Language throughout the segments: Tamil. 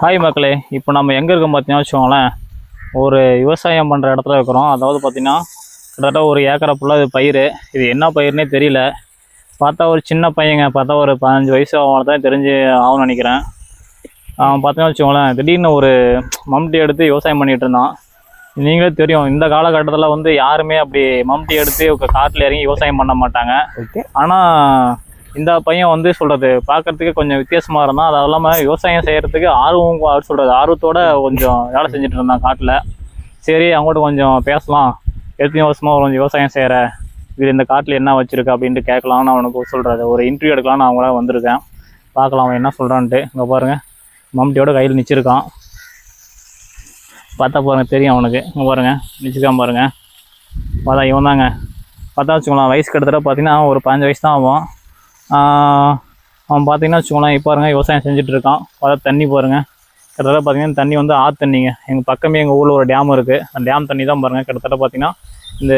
ஹாய் மக்களே இப்போ நம்ம எங்கே இருக்கோம் பார்த்தீங்கன்னா வச்சுக்கோங்களேன் ஒரு விவசாயம் பண்ணுற இடத்துல இருக்கிறோம். அதாவது பார்த்தீங்கன்னா கிட்டத்தட்ட ஒரு ஏக்கரை ஃபுல்லாக இது பயிர். இது என்ன பயிர்னே தெரியல. பார்த்தா ஒரு சின்ன பையங்க பார்த்தா ஒரு பதினஞ்சு வயசு அவனை தான் தெரிஞ்சு ஆகும்னு நினைக்கிறேன். அவன் பார்த்தீங்கன்னா வச்சுக்கோங்களேன் திடீர்னு ஒரு மம்டி எடுத்து விவசாயம் பண்ணிகிட்டு இருந்தான். நீங்களே தெரியும் இந்த காலகட்டத்தில் வந்து யாருமே அப்படி மம்டி எடுத்து காட்டில் இறங்கி விவசாயம் பண்ண மாட்டாங்க. ஓகே. ஆனால் இந்த பையன் வந்து சொல்கிறது பார்க்குறதுக்கு கொஞ்சம் வித்தியாசமாக இருந்தான். அது இல்லாமல் விவசாயம் செய்கிறதுக்கு ஆர்வம் அப்படி சொல்கிறது ஆர்வத்தோட கொஞ்சம் வேலை செஞ்சுட்டு இருந்தான் காட்டில். சரி அவங்கள்ட்ட கொஞ்சம் பேசலாம். எத்தனை வருஷமாக கொஞ்சம் விவசாயம் செய்கிற இது இந்த காட்டில் என்ன வச்சுருக்கு அப்படின்ட்டு கேட்கலாம்னு அவனுக்கு சொல்கிறது ஒரு இன்டர்வியூ எடுக்கலாம்னு அவங்களாம் வந்திருக்கேன். பார்க்கலாம் அவன் என்ன சொல்கிறான்ட்டு இங்கே பாருங்கள் மம்டியோட கையில் நிச்சிருக்கான். பார்த்தா பாருங்கள் தெரியும் அவனுக்கு. இங்கே பாருங்கள் நிச்சிருக்கான் பாருங்கள் பார்த்தா இவன் தாங்க பார்த்தா வச்சுக்கோங்களேன் வயசு கிட்டத்தட்ட பார்த்தீங்கன்னா ஒரு பதினஞ்சு வயசு தான் ஆகும். அவன் பார்த்தீங்கன்னா வச்சுக்கோங்களேன் இப்போ பாருங்க விவசாயம் செஞ்சுட்டு இருக்கான். பார்த்தா தண்ணி பாருங்க. கிட்டத்தட்ட பார்த்தீங்கன்னா தண்ணி வந்து ஆற்று தண்ணிங்க. எங்கள் பக்கமே எங்கள் ஊரில் ஒரு டேம் இருக்குது அந்த டேம் தண்ணி தான் பாருங்கள் கிட்டத்தட்ட பார்த்தீங்கன்னா இந்த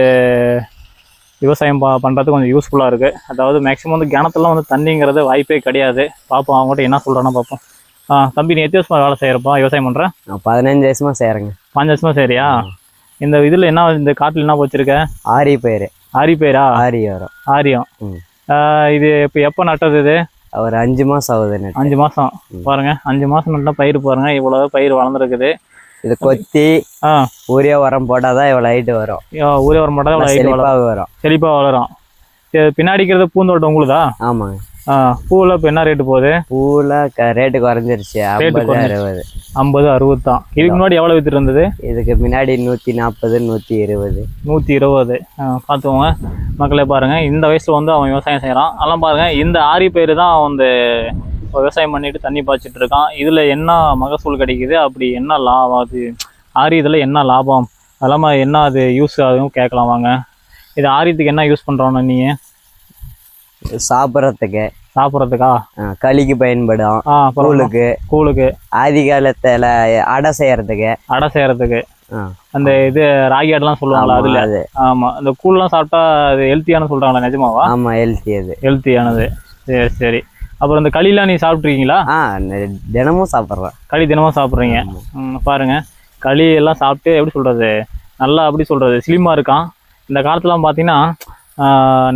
விவசாயம் ப பண்ணுறதுக்கு கொஞ்சம் யூஸ்ஃபுல்லாக இருக்குது அதாவது மேக்ஸிமம் வந்து கிணத்துலாம் வந்து தண்ணிங்கிறது வாய்ப்பே கிடையாது. பார்ப்போம் அவங்ககிட்ட என்ன சொல்கிறான்னா பார்ப்போம் ஆ தம்பி நீ எத்தனை வேலை செய்கிறப்பா விவசாயம் பண்ணுறேன் நான் பதினஞ்சு வருஷமா செய்கிறேங்க பாஞ்சு வருஷமா சரியா இந்த இதில் என்ன இந்த காட்டில் என்ன வச்சுருக்க ஆரி பயிர் ஆரி பேரா ஆரி வரும் ஆரியம். இது இப்போ எப்போ நட்டது இது? ஒரு அஞ்சு மாதம் ஆகுது. அஞ்சு மாதம். பாருங்க அஞ்சு மாதம் நல்லா பயிர் பாருங்க இவ்வளோ பயிர் வளர்ந்துருக்குது. இது கொத்தி ஆ. ஊரியா உரம் போட்டால் தான் இவ்வளோ ஹைட்டு வரும் ஊரே வர மாட்டா இவ்வளோ height வளரும். வரும். செழிப்பாக வளரும். பின்னாடிக்கிறது பூந்தோட்டம் உங்களுதா? ஆமாங்க. ஆ பூவில் இப்போ என்ன ரேட்டு போகுது? பூவில் க ரேட்டு குறைஞ்சிருச்சு. ஐம்பது. அறுபது. ஐம்பது அறுபது தான் இதுக்கு முன்னாடி எவ்வளோ வித்துட்டு இருந்தது? இதுக்கு முன்னாடி நூற்றி நாற்பது நூற்றி இருபது. நூற்றி இருபது. பார்த்துக்கோங்க மக்களே பாருங்கள் இந்த வயசில் வந்து அவன் விவசாயம் செய்கிறான் அதெல்லாம் பாருங்கள் இந்த ஆரி பயிர் தான் வந்து விவசாயம் பண்ணிட்டு தண்ணி பாய்ச்சிட்டு இருக்கான். இதில் என்ன மகசூல் கிடைக்குது? அப்படி என்ன லாபம்? அது ஆரி இதில் என்ன லாபம்? அது இல்லாமல் என்ன அது யூஸ் ஆகும் கேட்கலாம் வாங்க. இது ஆரியத்துக்கு என்ன யூஸ் பண்ணுறோன்னு நீங்கள் சாப்பிட்றதுக்கு. சாப்பிட்றதுக்கா? களிக்கு பயன்படும். கூழுக்கு. கூழுக்கு. ஆதி காலத்தில் அடை செய்யறதுக்கு. அடை செய்கிறதுக்கு ஆ. அந்த இது ராகி அடைலாம் சொல்லுவாங்களா ஆமா, அதில்? அது. ஆமாம் இந்த கூழ்லாம் சாப்பிட்டா அது ஹெல்த்தியானு சொல்கிறாங்களா நிஜமாவா? ஆமாம் ஹெல்த்தி அது. ஹெல்த்தியானது சரி சரி. அப்புறம் இந்த களிலாம் நீ சாப்பிட்ருக்கீங்களா ஆ தினமும் சாப்பிட்றேன். களி தினமும் சாப்பிட்றீங்க. பாருங்க. களி எல்லாம் சாப்பிட்டு எப்படி சொல்கிறது நல்லா எப்படி சொல்கிறது ஸ்லிம்மாக இருக்கான். இந்த காலத்துலாம் பார்த்தீங்கன்னா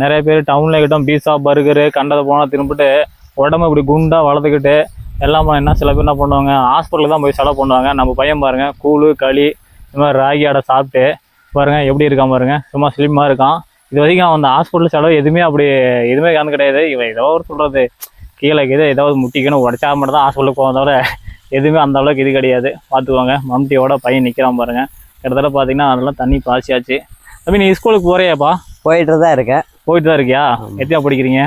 நிறைய பேர் டவுனில் கிட்ட பீஸா பர்கரு கண்டதை போனால் திரும்பிட்டு உடம்பு இப்படி குண்டாக வளர்த்துக்கிட்டு எல்லாம் என்ன சில பேர் என்ன பண்ணுவாங்க ஹாஸ்பிட்டலுக்கு தான் போய் செலவு பண்ணுவாங்க. நம்ம பையன் பாருங்கள் கூழ் களி இந்த மாதிரி ராகி அடை சாப்பிட்டு பாருங்க எப்படி இருக்கான் பாருங்க. சும்மா ஸ்லிம்மாக இருக்கான். இது வரைக்கும் அவன் அந்த ஹாஸ்பிட்டல் செலவு எதுவுமே அப்படி எதுவுமே கலந்து கிடையாது. இவன் ஏதோ ஒரு சொல்கிறது கீழே கீழே ஏதாவது முட்டிக்கணும் உடச்சா மட்டும் தான் ஹாஸ்பிட்டலுக்கு போகிறத தவிர எதுவுமே அந்த அளவுக்கு இது கிடையாது. பார்த்துக்கோங்க மம்டியோட பையன் நிற்கிறான் பாருங்கள் கிட்டத்தட்ட பார்த்தீங்கன்னா அதெல்லாம் தண்ணி பாசியாச்சு தம்பி நீ ஸ்கூலுக்கு போறியாப்பா? போயிட்டு தான் இருக்கேன். போயிட்டு தான் இருக்கியா. எத்தியா படிக்கிறீங்க?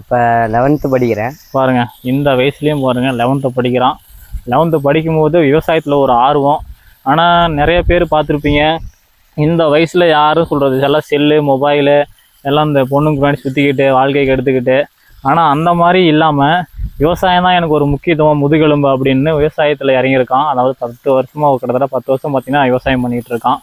இப்போ லெவன்த்து படிக்கிறேன். பாருங்க இந்த வயசுலேயும் பாருங்க லெவன்த்து படிக்கிறான். லெவன்த்து படிக்கும்போது விவசாயத்தில் ஒரு ஆர்வம். ஆனால் நிறைய பேர் பார்த்துருப்பீங்க இந்த வயசில் யாரும் சொல்கிறது எல்லாம் செல்லு மொபைலு எல்லாம் இந்த பொண்ணுக்கு பின்னாடி சுற்றிக்கிட்டு வாழ்க்கைக்கு எடுத்துக்கிட்டு. ஆனால் அந்த மாதிரி இல்லாமல் விவசாயம் தான் எனக்கு ஒரு முக்கியத்துவம் முதுகெலும்பு அப்படின்னு விவசாயத்தில் இறங்கியிருக்கான். அதாவது பத்து வருஷமாக கிட்டத்தட்ட பத்து வருஷம் பார்த்தீங்கன்னா விவசாயம் பண்ணிகிட்டு இருக்கான்.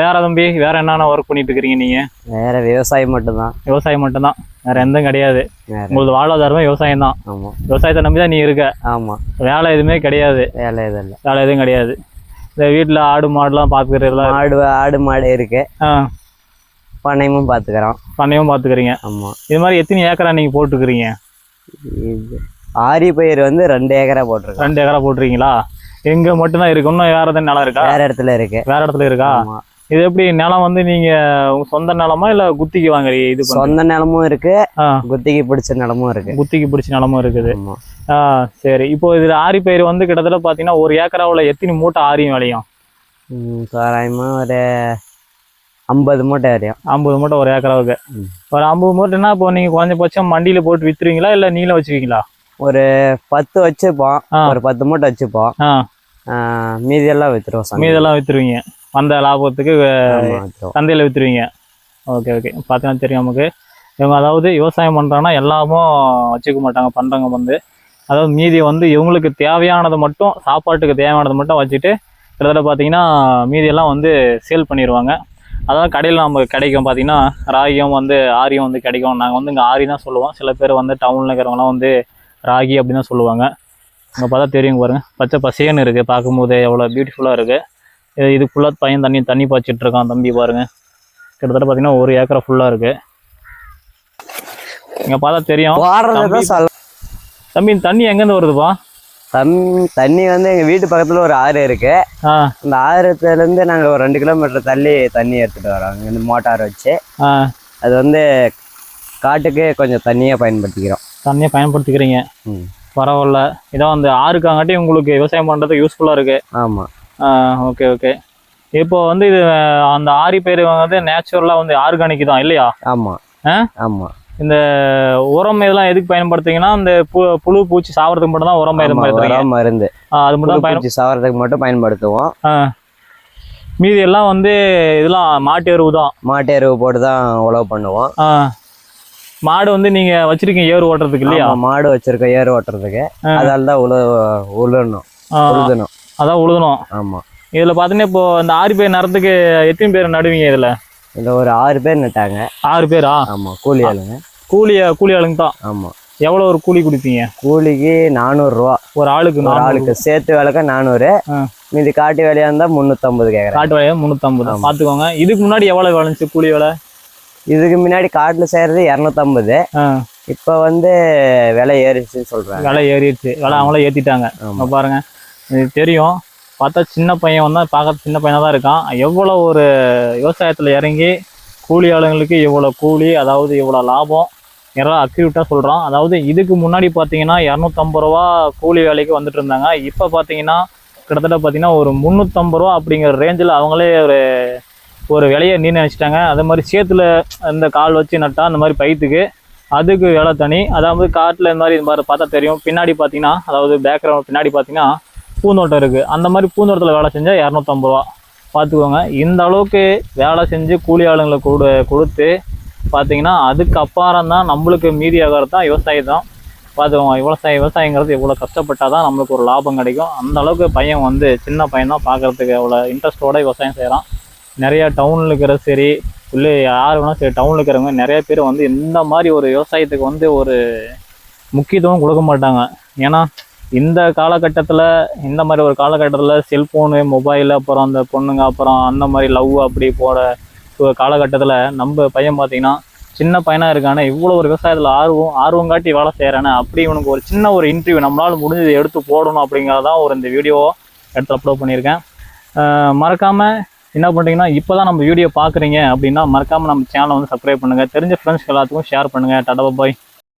வேற தம்பி வேற என்னென்ன ஒர்க் பண்ணிட்டு இருக்கிறீங்க நீங்கள் வேற விவசாயம் மட்டும்தான். விவசாயம் மட்டும்தான். வேற எதுவும் கிடையாது. உங்களுக்கு வாழ்வாதாரமே விவசாயம் தான். ஆமாம் விவசாயத்தை நம்பி தான் நீ இருக்க. ஆமாம் வேலை எதுவுமே கிடையாது. வேலை எதுவும் இல்லை. வேலை எதுவும் கிடையாது. இந்த வீட்டில் ஆடு மாடுலாம் பார்த்துக்கிறதுல மாடு ஆடு மாடு இருக்கு. பண்ணையமும் பார்த்துக்கிறோம் பண்ணையும் பார்த்துக்கிறீங்க ஆமாம் இது மாதிரி எத்தனை ஏக்கரா நீங்கள் போட்டுக்கிறீங்க ஆரி பயிர் வந்து ரெண்டு ஏக்கரா போட்டிருக்கோம். ரெண்டு ஏக்கரா போட்டுருக்கீங்களா? எங்கே மட்டும்தான் இருக்கு? இன்னும் வேறு எதுவும் நிலம் இருக்கா? வேற இடத்துல இருக்கு. வேற இடத்துல இருக்கா. இது எப்படி நிலம் வந்து உங்க சொந்த நிலமா இல்லை குத்திக்கு வாங்குறீங்க இது சொந்த நிலமும் இருக்கு குத்திக்கு பிடிச்ச நிலமும் இருக்கு. குத்திக்கு பிடிச்ச நிலமும் இருக்குது. ஆமா. ஆ சரி. இப்போ இதில் ஆரி பயிர் வந்து கிட்டத்தட்ட பார்த்தீங்கன்னா ஒரு ஏக்கராவில் எத்தனை மூட்டை ஆரியும் விளையும்? தோராயமா ஒரு ஐம்பது மூட்டை வரையும் ஐம்பது மூட்டை ஒரு ஏக்கராவுக்கு. ஒரு ஐம்பது மூட்டைன்னா இப்போ நீங்கள் குறைஞ்சபட்சம் மண்டியில் போட்டு விற்றுருவீங்களா இல்லை நீங்களே வச்சுக்குவீங்களா ஒரு பத்து வச்சுப்போம். ஆ. ஒரு பத்து மூட்டை வச்சுப்போம். மீதியெல்லாம் வித்துருவோம் சந்தை. மீதெல்லாம் விற்றுருவீங்க வந்த லாபத்துக்கு. சந்தையில் விற்றுருவீங்க ஓகே ஓகே. பார்த்தீங்கன்னா தெரியும் நமக்கு. இவங்க அதாவது விவசாயம் பண்ணுறாங்கன்னா எல்லாமும் வச்சுக்க மாட்டாங்க பண்ணுறவங்க வந்து. அதாவது மீதி வந்து இவங்களுக்கு தேவையானது மட்டும் சாப்பாட்டுக்கு தேவையானது மட்டும் வச்சுட்டு கிட்டத்தட்ட பார்த்தீங்கன்னா மீதியெல்லாம் வந்து சேல் பண்ணிடுவாங்க அதான் கடையில் நமக்கு கிடைக்கும் பார்த்தீங்கன்னா ராகியம் வந்து ஆரியம் வந்து கிடைக்கும் நாங்கள் வந்து இங்கே ஆரி தான் சொல்லுவோம். சில பேர் வந்து டவுனில் இருக்கிறவங்களாம் வந்து ராகி அப்படின்னு தான் சொல்லுவாங்க. இங்கே பார்த்தா தெரியும் பாருங்க. பச்சை பசேன்னு இருக்குது பார்க்கும்போது எவ்வளோ பியூட்டிஃபுல்லாக இருக்குது இது ஃபுல்லாக பையன் தண்ணி தண்ணி பாய்ச்சிட்டு இருக்கான் தம்பி பாருங்க. கிட்டத்தட்ட பார்த்தீங்கன்னா ஒரு ஏக்கரை ஃபுல்லாக இருக்குது இங்கே பார்த்தா தெரியும். தம்பி தண்ணி எங்கேருந்து வருதுப்பா? தம் தண்ணி வந்து எங்க வீட்டு பக்கத்துல ஒரு ஆறு இருக்கு. அந்த ஆறுத்துல இருந்து நாங்க ஒரு ரெண்டு கிலோமீட்டர் தள்ளி தண்ணி எடுத்துட்டு வரோம். அங்க இருந்து மோட்டார் வச்சு. அது வந்து காட்டுக்கு கொஞ்சம் தண்ணியா பயன்படுத்திக்கிறோம். தண்ணியை பயன்படுத்திக்கிறீங்க. பரவாயில்ல. இதான் அந்த ஆறுக்காங்காட்டி உங்களுக்கு விவசாயம் பண்ணுறதுக்கு யூஸ்ஃபுல்லாக இருக்குது ஆமா. ஓகே ஓகே இப்போ வந்து இது அந்த ஆரி பயிர் வந்து நேச்சுரலாக வந்து ஆர்கானிக் தான் இல்லையா? ஆமா. ஆ? ஆமா. இந்த உரம் இதெல்லாம் எதுக்கு பயன்படுத்துறீங்கன்னா இந்த பு புழு பூச்சி சாவறதுக்கு மட்டும் தான் உரம் உரம் மருந்து. ஆ, அது மட்டும் தான் பூச்சி சாவறதுக்கு மட்டும் பயன்படுத்துவோம். ஆ. மீதி எல்லாம் வந்து இதெல்லாம் மாட்டு எருவு தான். மாட்டு எருவு போட்டு தான் உழவு பண்ணுவோம். ஆ. மாடு வந்து நீங்க வச்சிருக்கீங்க ஏறு ஓட்டுறதுக்கு இல்லையா? மாடு வச்சிருக்கோம் ஏறு ஓட்டுறதுக்கு. அதால தான் உழு உழுணும் உழுதணும். அதான் உழுதணும். ஆமா. இதுல பாத்தீங்கன்னா இப்போ இந்த ஆறு பேர் நேரத்துக்கு எத்தனை பேர் நடுவீங்க இதுல? இதுல ஒரு ஆறு பேர் நட்டாங்க. ஆறு பேரா? ஆமா கூலி ஆளுங்க. கூலி கூலி ஆளுங்க தான். ஆமா. எவ்வளவு ஒரு கூலி கொடுப்பீங்க? கூலிக்கு நானூறு ரூபா ஒரு ஆளுக்கு ஒரு ஆளுக்கு சேர்த்து வேலைக்கு நானூறு. மீதி காட்டு வேலையா இருந்தா முந்நூற்றம்பது கேட்குறேன் காட்டு வேலையா முந்நூற்றம்பது ஆமா. பார்த்துக்கோங்க இதுக்கு முன்னாடி எவ்வளோ விளைஞ்சி கூலி வேலை? இதுக்கு முன்னாடி காட்டுல செய்யறது இரநூத்தம்பது. இப்போ வந்து விலை ஏறிச்சுன்னு சொல்றாங்க. விலை ஏறிடுச்சு. விலை அவங்களே ஏற்றிட்டாங்க பாருங்க. இது தெரியும். பார்த்தா சின்ன பையன் வந்தா பார்க்க சின்ன பையனாக தான் இருக்கான். எவ்வளோ ஒரு விவசாயத்தில் இறங்கி கூலி ஆளுங்களுக்கு இவ்வளோ கூலி அதாவது இவ்வளோ லாபம் யாராவது அக்யூட்டாக சொல்கிறான் அதாவது இதுக்கு முன்னாடி பார்த்தீங்கன்னா இரநூத்தம்பது ரூபா கூலி வேலைக்கு வந்துட்டு இருந்தாங்க. இப்போ பார்த்தீங்கன்னா கிட்டத்தட்ட பார்த்தீங்கன்னா ஒரு முந்நூற்றம்பது ரூபா அப்படிங்கிற ரேஞ்சில் அவங்களே ஒரு ஒரு விலையை நிர்ணயிச்சிட்டாங்க அதே மாதிரி சேத்துல இந்த கால் வச்சு நட்டால் அந்த மாதிரி பைத்துக்கு அதுக்கு விலை தனி. அதாவது காட்டில் இந்த மாதிரி இந்த மாதிரி பார்த்தா தெரியும். பின்னாடி பார்த்தீங்கன்னா அதாவது பேக்ரவுண்ட் பின்னாடி பார்த்தீங்கன்னா பூந்தோட்டம் இருக்குது அந்த மாதிரி பூந்தோட்டத்தில் வேலை செஞ்சால் இரநூத்தம்பது ரூபா. பார்த்துக்கோங்க. இந்த அளவுக்கு வேலை செஞ்சு கூலி ஆளுங்களை கொடு கொடுத்து பார்த்தீங்கன்னா அதுக்கு அப்பாரம் தான் நம்மளுக்கு மீதி ஆகிறது தான் விவசாயி தான். பார்த்துக்கோங்க. விவசாயம் விவசாயங்கிறது எவ்வளோ கஷ்டப்பட்டால் தான் நம்மளுக்கு ஒரு லாபம் கிடைக்கும். அந்த அளவுக்கு பையன் வந்து சின்ன பையன் தான் பார்க்குறதுக்கு எவ்வளோ இன்ட்ரெஸ்ட்டோட விவசாயம் செய்கிறான் நிறையா டவுனில் இருக்கிற சரி உள்ளே யார் வேணாலும் சரி டவுனில் இருக்கிறவங்க நிறைய பேர் வந்து இந்த மாதிரி ஒரு விவசாயத்துக்கு வந்து ஒரு முக்கியத்துவம் கொடுக்க மாட்டாங்க. ஏன்னா இந்த காலகட்டத்தில் இந்த மாதிரி ஒரு காலகட்டத்தில் செல்ஃபோனு மொபைல் அப்புறம் அந்த பொண்ணுங்க அப்புறம் அந்த மாதிரி லவ் அப்படி போகிற காலகட்டத்தில் நம்ம பையன் பார்த்தீங்கன்னா சின்ன பையனாக இருக்கானே இவ்வளோ ஒரு விவசாயத்தில் ஆர்வம் ஆர்வம் காட்டி வேலை செய்கிறானே அப்படி இவனுக்கு ஒரு சின்ன ஒரு இன்டர்வியூ நம்மளால் முடிஞ்சதை எடுத்து போடணும் அப்படிங்கிறதான் ஒரு இந்த வீடியோ எடுத்து அப்லோட் பண்ணியிருக்கேன். மறக்காமல் என்ன பண்ணுறீங்கன்னா இப்போ தான் நம்ம வீடியோ பார்க்குறீங்க அப்படின்னா மறக்காமல் நம்ம சேனலை வந்து சப்ஸ்கிரைப் பண்ணுங்கள் தெரிஞ்ச ஃப்ரெண்ட்ஸ் எல்லாத்துக்கும் ஷேர் பண்ணுங்கள் டாடா பாய்